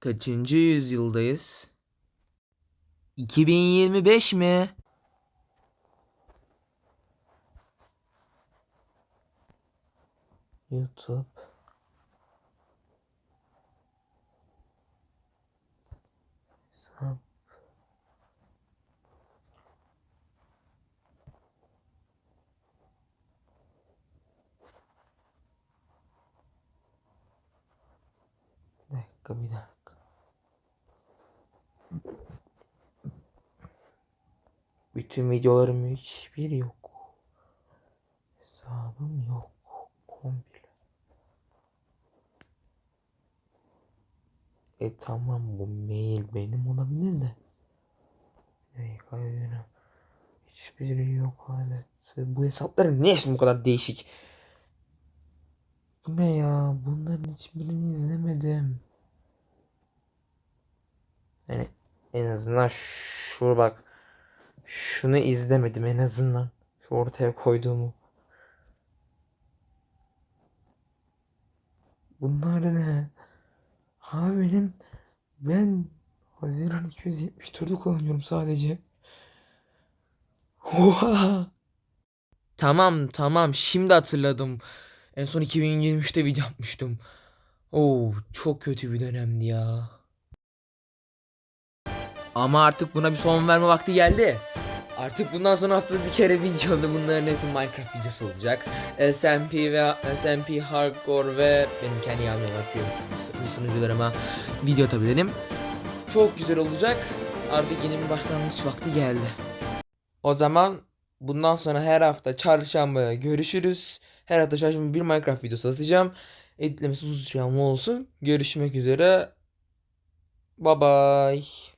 Kaçıncı yüzyıldayız? 2025 mi? YouTube. Hesap. Bir dakika bir dakika. Bütün videolarım hiçbir yok. Hesabım yok. Komple. E tamam bu mail benim olabilir de. Ey hayır. Hiçbiri yok alet. Bu hesapların ismi bu kadar değişik? Bu ne ya? Bunların hiçbirini izlemedim. Yani en azından şu bak. Şunu izlemedim en azından. Şu ortaya koyduğumu. Bunlar ne? Abi benim ben Haziran 274'ü kullanıyorum sadece. Oha! Tamam tamam şimdi hatırladım. En son 2023'te video yapmıştım. Oo çok kötü bir dönemdi ya. Ama artık buna bir son verme vakti geldi. Artık bundan sonra haftada bir kere videoda bunların hepsi Minecraft videosu olacak. SMP ve SMP Hardcore ve benim kendi yanıma bakıyorum. Sunucularıma video atabilirim. Çok güzel olacak. Artık yeni bir başlangıç vakti geldi. O zaman bundan sonra her hafta çarşamba görüşürüz. Her hafta çarşamba bir Minecraft videosu atacağım. Editlemesi uzun olsun. Görüşmek üzere. Bye bye.